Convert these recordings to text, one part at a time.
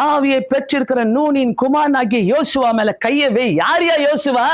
ஆவியை பெற்றிருக்கிற நூனின் குமாரனாகிய யோசுவா மேல கையை வை. யார் யா யோசுவா?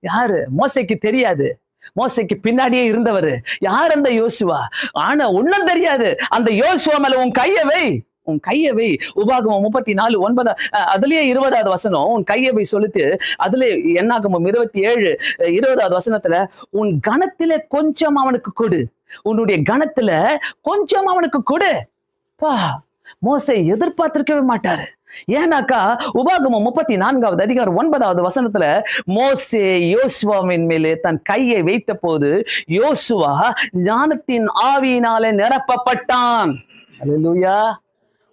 யாரு? மோசைக்கு தெரியாது. மோசைக்கு பின்னாடியே இருந்தவர். யார் அந்த யோசுவா? ஆனா ஒன்னும் தெரியாது. அந்த யோசுவா மேல உன் கையை வை. உன் கையை வை. உபாகமம் முப்பத்தி நாலு ஒன்பதா அதுலயே இருபதாவது வசனம். உன் கையை வை சொல்லிட்டு அதுல என்னாகமம் இருபத்தி ஏழு இருபதாவது வசனத்துல உன் கணத்துல கொஞ்சம் அவனுக்கு கொடு. உன்னுடைய கணத்துல கொஞ்சம் அவனுக்கு கொடு. பா மோசை எதிர்பார்த்திருக்கவே மாட்டாரு. ஏன்னாக்கா உபாகமம் முப்பத்தி நான்காவது அதிகாரம் ஒன்பதாவது வசனத்துல மோசே யோசுவாவின் மேலே தன் கையை வைத்த போது யோசுவா ஞானத்தின் ஆவியினாலே நிரப்பப்பட்டான். அல்லேலூயா.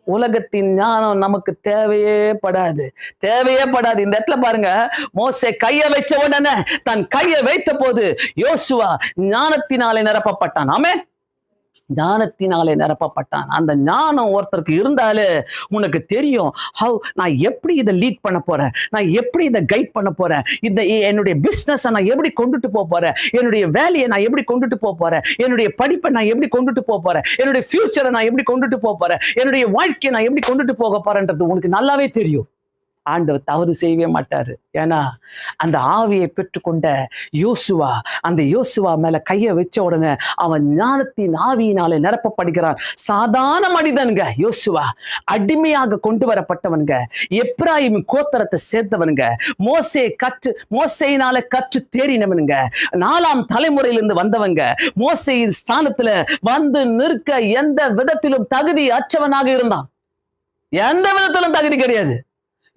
உலகத்தின் ஞானம் நமக்கு தேவையே படாது. தேவையே படாது. இந்த இடத்துல பாருங்க மோசே கையை வச்ச உடனே தன் கையை வைத்த போது யோசுவா ஞானத்தினாலே நிரப்பப்பட்டான். ஆமே ஞானத்தினாலே நிரப்பப்பட்டான். அந்த ஞானம் ஒருத்தருக்கு இருந்தாலே உனக்கு தெரியும். ஹவ் நான் எப்படி இதை லீட் பண்ண போறேன்? நான் எப்படி இதை கைட் பண்ண போறேன்? இந்த என்னுடைய பிஸ்னஸை நான் எப்படி கொண்டுட்டு போக போறேன்? என்னுடைய வேலையை நான் எப்படி கொண்டுட்டு போக போறேன்? என்னுடைய படிப்பை நான் எப்படி கொண்டுட்டு போக போறேன்? என்னுடைய ஃபியூச்சரை நான் எப்படி கொண்டுட்டு போக போறேன்? என்னுடைய வாழ்க்கையை நான் எப்படி கொண்டுட்டு போக போறேன்றது உனக்கு நல்லாவே தெரியும். ஆண்டவர் தவறு செய்யவே மாட்டாரு. ஏன்னா அந்த ஆவியை பெற்றுக்கொண்ட யோசுவா அந்த யோசுவா மேல கையை வச்ச உடனே அவன் ஞானத்தின் ஆவியினாலே நிரப்பப்படுகிறான். சாதாரண மனிதனுங்க யோசுவா. அடிமையாக கொண்டு வரப்பட்டவனுங்க எப்ராஹிம் கோத்தரத்தை சேர்த்தவனுங்க மோசே கற்று மோசையினால கற்று தேறினவனுங்க. நாலாம் தலைமுறையிலிருந்து வந்தவங்க. மோசையின் ஸ்தானத்துல வந்து நிற்க எந்த விதத்திலும் தகுதி அற்றவனாக இருந்தான். எந்த விதத்திலும் தகுதி கிடையாது.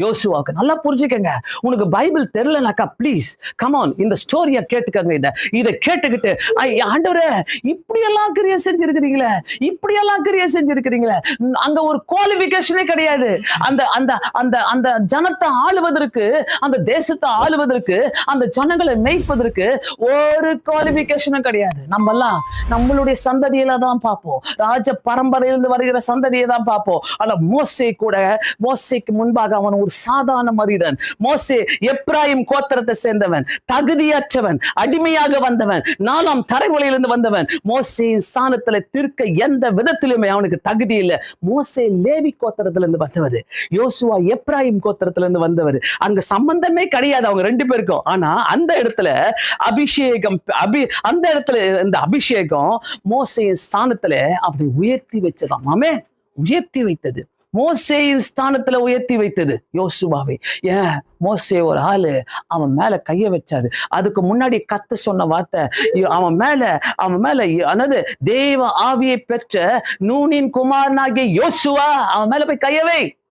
யோசுவாவுக்கு நல்லா புரிஞ்சுக்கங்க. உனக்கு பைபிள் தெரியலனாக்கா ப்ளீஸ் கமான் இந்த ஸ்டோரியை கேட்டுக்கங்க இதை. இதை கேட்டுக்கிட்டு ஐ, ஆண்டவரே இப்படியெல்லாம் கிரியை செஞ்சிருக்கிறீங்களே? இப்படியெல்லாம் கிரியை செஞ்சிருக்கிறீங்களே? அங்க ஒரு குவாலிஃபிகேஷனே கிடையாது. அந்த அந்த அந்த அந்த ஜனத்தை ஆளுவதற்கு அந்த தேசத்தை ஆளுவதற்கு அந்த ஜனங்களை மேய்ப்பதற்கு ஒரு குவாலிஃபிகேஷனும் கிடையாது. நம்ம எல்லாம் நம்மளுடைய சந்ததியில தான் பார்ப்போம். ராஜ பரம்பரையிலிருந்து வருகிற சந்ததியை தான் பார்ப்போம். ஆனா மோசை கூட மோசைக்கு முன்பாக அவன் ஒரு சாதாரண மனிதன். மோசே எப்ராஹிம் கோத்திரத்தை சேர்ந்தவன் தகுதியற்றவன் அடிமையாக வந்தவன் நாலாம் தலைமுறையிலிருந்து வந்தவன். மோசையின் ஸ்தானத்துல திருக்க எந்த விதத்திலுமே அவனுக்கு தகுதி இல்லை. மோசே லேவி கோத்திரத்துல இருந்து வந்தவர். யோசுவா எப்ராஹிம் கோத்திரத்துல இருந்து வந்தவர். அங்க சம்பந்தமே கிடையாது அவங்க ரெண்டு பேருக்கும். ஆனா அந்த இடத்துல அபிஷேகம் அபி அந்த இடத்துல இந்த அபிஷேகம் மோசையின் ஸ்தானத்துல அப்படி உயர்த்தி வச்சதாம். ஆமே உயர்த்தி வைத்தது. மோசேயின் ஸ்தானத்துல உயர்த்தி வைத்தது யோசுவாவை. ஏன் மோசே ஒரு ஆளு அவன் மேல கைய வச்சாரு. அதுக்கு முன்னாடி கத்து சொன்ன வார்த்தை அவன் மேல அவன் மேல அதாவது தேவ ஆவியை பெற்ற நூனின் குமாரனாகிய யோசுவா அவன் மேல போய் கைய வை.